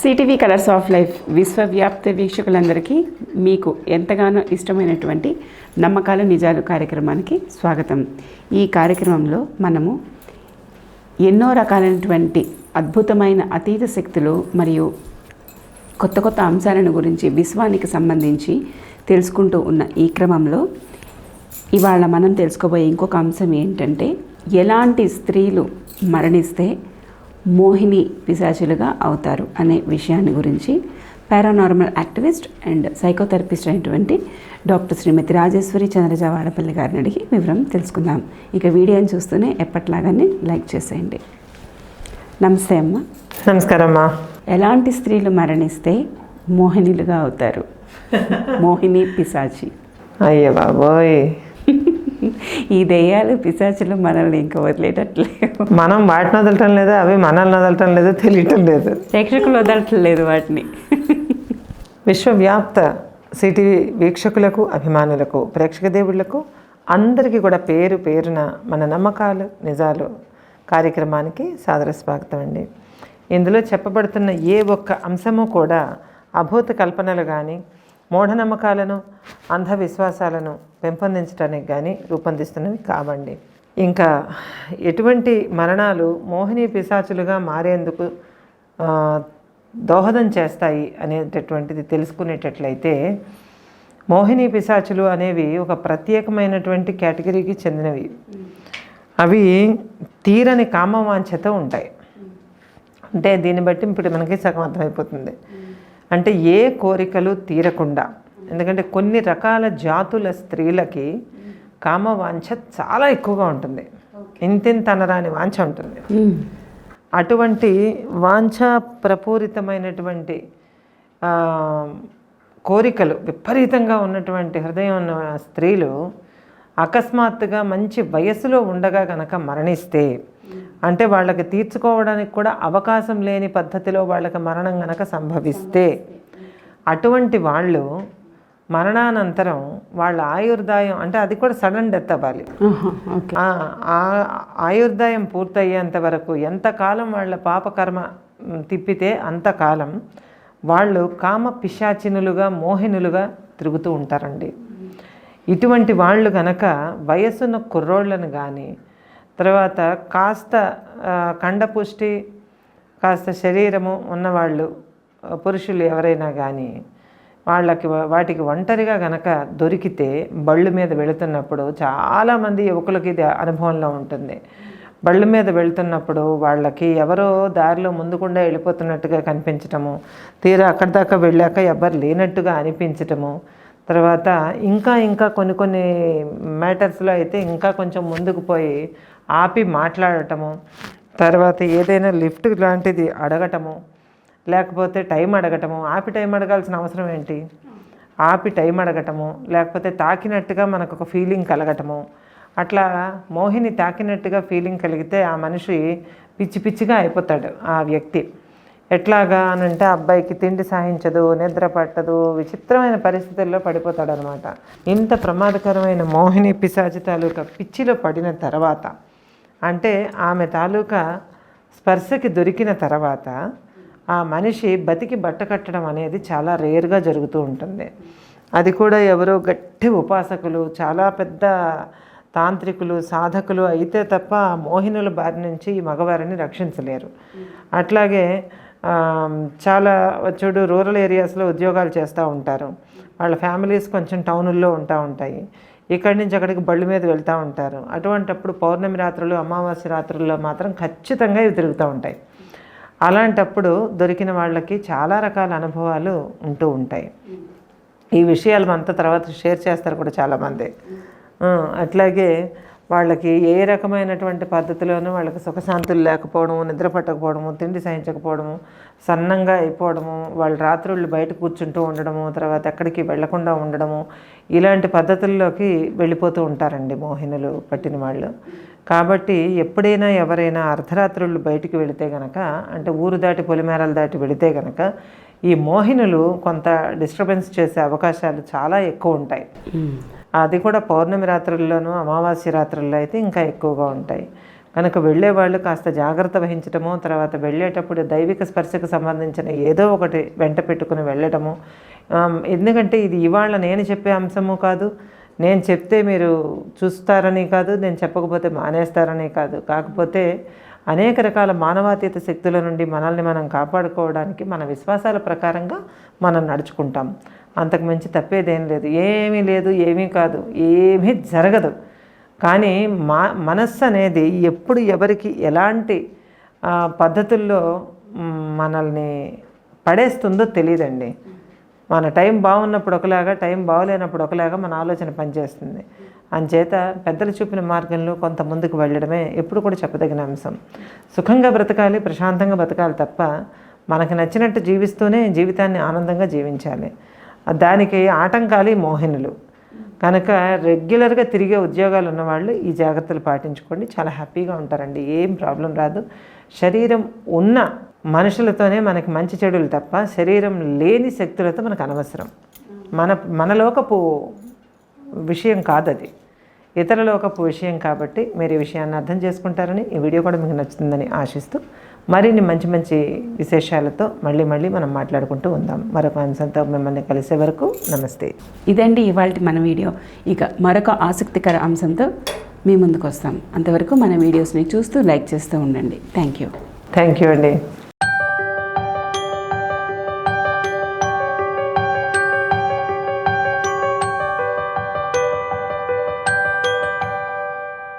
CTV colours of life విశ్వవ్యాప్త వీక్షకులందరికీ మీకు ఎంతగానో ఇష్టమైనటువంటి నమ్మకాలు నిజాలు కార్యక్రమానికి స్వాగతం. ఈ కార్యక్రమంలో మనము ఎన్నో రకాలైనటువంటి అద్భుతమైన అతీత శక్తులు మరియు కొత్త కొత్త అంశాలను గురించి విశ్వానికి సంబంధించి తెలుసుకుంటూ ఉన్న ఈ క్రమంలో ఇవాళ మనం తెలుసుకోబోయే ఇంకొక అంశం ఏంటంటే ఎలాంటి స్త్రీలు మరణిస్తే మోహిని పిశాచులుగా అవుతారు అనే విషయాన్ని గురించి పారానార్మల్ యాక్టివిస్ట్ అండ్ సైకోథెరపిస్ట్ అయినటువంటి డాక్టర్ శ్రీమతి రాజేశ్వరి చంద్రజ వాడపల్లి గారిని అడిగి వివరం తెలుసుకుందాం. ఇక వీడియోని చూస్తూనే ఎప్పట్లాగానే లైక్ చేసేయండి. నమస్తే అమ్మ. నమస్కారం అమ్మా ఎలాంటి స్త్రీలు మరణిస్తే మోహినిలుగా అవుతారు? మోహిని పిశాచి. అయ్య బాబోయ్. ఈ దెయ్యాలు పిశాచులు మనల్ని ఇంకా వదిలేటట్లేవు. మనం వాటిని వదలటం లేదు అవి మనల్ని వదలటం లేదు తెలియటం లేదు. ప్రేక్షకులు వదలట్లేదు వాటిని. విశ్వవ్యాప్త సిటీవీ వీక్షకులకు అభిమానులకు ప్రేక్షక దేవుళ్ళకు అందరికీ కూడా పేరు పేరున మన నమ్మకాలు నిజాలు కార్యక్రమానికి సాదర స్వాగతం అండి. ఇందులో చెప్పబడుతున్న ఏ ఒక్క అంశము కూడా అభూత కల్పనలు కానీ మూఢనమ్మకాలను అంధవిశ్వాసాలను పెంపొందించడానికి కానీ రూపొందిస్తున్నవి కావండి. ఇంకా ఎటువంటి మరణాలు మోహిని పిశాచులుగా మారేందుకు దోహదం చేస్తాయి అనేటటువంటిది తెలుసుకునేటట్లయితే మోహిని పిశాచులు అనేవి ఒక ప్రత్యేకమైనటువంటి కేటగిరీకి చెందినవి. అవి తీరని కామవాంఛతో ఉంటాయి. అంటే దీన్ని బట్టి ఇప్పుడు మనకి సగం అర్థమైపోతుంది. అంటే ఏ కోరికలు తీరకుండా ఎందుకంటే కొన్ని రకాల జాతుల స్త్రీలకి కామవాంఛ చాలా ఎక్కువగా ఉంటుంది. ఇంతింత అనరాని వాంఛ ఉంటుంది. అటువంటి వాంఛ ప్రపూరితమైనటువంటి కోరికలు విపరీతంగా ఉన్నటువంటి హృదయం ఉన్న స్త్రీలు అకస్మాత్తుగా మంచి వయస్సులో ఉండగా కనుక మరణిస్తే అంటే వాళ్ళకి తీర్చుకోవడానికి కూడా అవకాశం లేని పద్ధతిలో వాళ్ళకి మరణం గనక సంభవిస్తే అటువంటి వాళ్ళు మరణానంతరం వాళ్ళ ఆయుర్దాయం అంటే అది కూడా సడన్ డెత్ అవ్వాలి. ఆయుర్దాయం పూర్తయ్యేంత వరకు ఎంతకాలం వాళ్ళ పాపకర్మ తిప్పితే అంతకాలం వాళ్ళు కామ పిశాచినులుగా మోహినులుగా తిరుగుతూ ఉంటారండి. ఇటువంటి వాళ్ళు గనక వయసున్న కుర్రోళ్ళను కానీ తర్వాత కాస్త కండపుష్టి కాస్త శరీరము ఉన్నవాళ్ళు పురుషులు ఎవరైనా కానీ వాళ్ళకి వాటికి ఒంటరిగా గనక దొరికితే బళ్ళు మీద వెళుతున్నప్పుడు చాలామంది యువకులకి ఇది అనుభవంలో ఉంటుంది. బళ్ళు మీద వెళ్తున్నప్పుడు వాళ్ళకి ఎవరో దారిలో ముందుకుండా వెళ్ళిపోతున్నట్టుగా కనిపించటము తీరా అక్కడి దాకా వెళ్ళాక ఎవరు లేనట్టుగా అనిపించటము తర్వాత ఇంకా ఇంకా కొన్ని కొన్ని మ్యాటర్స్లో అయితే ఇంకా కొంచెం ముందుకు పోయి ఆపి మాట్లాడటము తర్వాత ఏదైనా లిఫ్ట్ లాంటిది అడగటము లేకపోతే టైం అడగటము ఆపి టైం అడగాల్సిన అవసరం ఏంటి? ఆపి టైం అడగటము లేకపోతే తాకినట్టుగా మనకు ఒక ఫీలింగ్ కలగటము. అట్లా మోహిని తాకినట్టుగా ఫీలింగ్ కలిగితే ఆ మనిషి పిచ్చి పిచ్చిగా అయిపోతాడు ఆ వ్యక్తి. ఎట్లాగా అని అంటే అబ్బాయికి తిండి సాధించదు నిద్ర పట్టదు విచిత్రమైన పరిస్థితుల్లో పడిపోతాడు అనమాట ఇంత ప్రమాదకరమైన మోహిని పిశాచి తాలూకా పిచ్చిలో పడిన తర్వాత అంటే ఆమె తాలూకా స్పర్శకి దొరికిన తర్వాత ఆ మనిషి బతికి బట్ట కట్టడం అనేది చాలా రేర్గా జరుగుతూ ఉంటుంది. అది కూడా ఎవరో గట్టి ఉపాసకులు చాలా పెద్ద తాంత్రికులు సాధకులు అయితే తప్ప మోహినుల బారి నుంచి ఈ మగవారిని రక్షించలేరు. అట్లాగే చాలా చూడు రూరల్ ఏరియాస్లో ఉద్యోగాలు చేస్తూ ఉంటారు. వాళ్ళ ఫ్యామిలీస్ కొంచెం టౌనుల్లో ఉంటా ఉంటాయి. ఇక్కడి నుంచి అక్కడికి బళ్ళు మీద వెళ్తూ ఉంటారు. అటువంటప్పుడు పౌర్ణమి రాత్రులు అమావాస్య రాత్రుల్లో మాత్రం ఖచ్చితంగా ఇవి తిరుగుతూ ఉంటాయి. అలాంటప్పుడు దొరికిన వాళ్ళకి చాలా రకాల అనుభవాలు ఉంటూ ఉంటాయి. ఈ విషయాలు మనతో తర్వాత షేర్ చేస్తారు కూడా చాలామంది. అట్లాగే వాళ్ళకి ఏ రకమైనటువంటి పద్ధతిలోనూ వాళ్ళకి సుఖశాంతులు లేకపోవడము నిద్ర పట్టకపోవడము తిండి సహించకపోవడము సన్నంగా అయిపోవడము వాళ్ళు రాత్రుళ్ళు బయట కూర్చుంటూ ఉండడము తర్వాత ఎక్కడికి వెళ్ళకుండా ఉండడము ఇలాంటి పద్ధతుల్లోకి వెళ్ళిపోతూ ఉంటారండి మోహినులు పట్టిన వాళ్ళు. కాబట్టి ఎప్పుడైనా ఎవరైనా అర్ధరాత్రుళ్ళు బయటికి వెళితే గనక అంటే ఊరు దాటి పొలిమేరలు దాటి వెళితే గనక ఈ మోహినులు కొంత డిస్టర్బెన్స్ చేసే అవకాశాలు చాలా ఎక్కువ ఉంటాయి. అది కూడా పౌర్ణమి రాత్రుల్లోనూ అమావాస్య రాత్రుల్లో అయితే ఇంకా ఎక్కువగా ఉంటాయి. కనుక వెళ్ళే వాళ్ళు కాస్త జాగ్రత్త వహించటము తర్వాత వెళ్ళేటప్పుడు దైవిక స్పర్శకు సంబంధించిన ఏదో ఒకటి వెంట పెట్టుకుని వెళ్ళటము. ఎందుకంటే ఇది ఇవాళ నేను చెప్పే అంశము కాదు. నేను చెప్తే మీరు చూస్తారని కాదు నేను చెప్పకపోతే మానేస్తారని కాదు. కాకపోతే అనేక రకాల మానవాతీత శక్తుల నుండి మనల్ని మనం కాపాడుకోవడానికి మన విశ్వాసాల ప్రకారంగా మనం నడుచుకుంటాం. అంతకు మించి తప్పేదేం లేదు. ఏమీ లేదు ఏమీ కాదు ఏమీ జరగదు. కానీ మా మనస్సు అనేది ఎప్పుడు ఎవరికి ఎలాంటి పద్ధతుల్లో మనల్ని పడేస్తుందో తెలియదండి మన టైం బాగున్నప్పుడు ఒకలాగా టైం బాగోలేనప్పుడు ఒకలాగా మన ఆలోచన పనిచేస్తుంది. అంచేత పెద్దలు చూపిన మార్గంలో కొంత ముందుకు వెళ్ళడమే ఎప్పుడు కూడా చెప్పదగిన అంశం. సుఖంగా బ్రతకాలి ప్రశాంతంగా బ్రతకాలి తప్ప మనకు నచ్చినట్టు జీవిస్తూనే జీవితాన్ని ఆనందంగా జీవించాలి. దానికి ఆటంకాలు మోహినులు. కనుక రెగ్యులర్గా తిరిగే ఉద్యోగాలు ఉన్నవాళ్ళు ఈ జాగ్రత్తలు పాటించుకోండి. చాలా హ్యాపీగా ఉంటారండి. ఏం ప్రాబ్లం రాదు. శరీరం ఉన్న మనుషులతోనే మనకి మంచి చెడులు తప్ప శరీరం లేని శక్తులతో మనకు అనవసరం. మన మనలోకపు విషయం కాదు అది ఇతరులోకపు విషయం కాబట్టి మీరు ఈ విషయాన్ని అర్థం చేసుకుంటారని ఈ వీడియో కూడా మీకు నచ్చుతుందని ఆశిస్తూ మరిన్ని మంచి మంచి విశేషాలతో మళ్ళీ మళ్ళీ మనం మాట్లాడుకుంటూ ఉందాం. మరొక అంశంతో మిమ్మల్ని కలిసే వరకు నమస్తే. ఇదండి ఇవాళ మన వీడియో. ఇక మరొక ఆసక్తికర అంశంతో మీ ముందుకు వస్తాం. అంతవరకు మన వీడియోస్ని చూస్తూ లైక్ చేస్తూ ఉండండి. Thank you. థ్యాంక్ యూ అండి.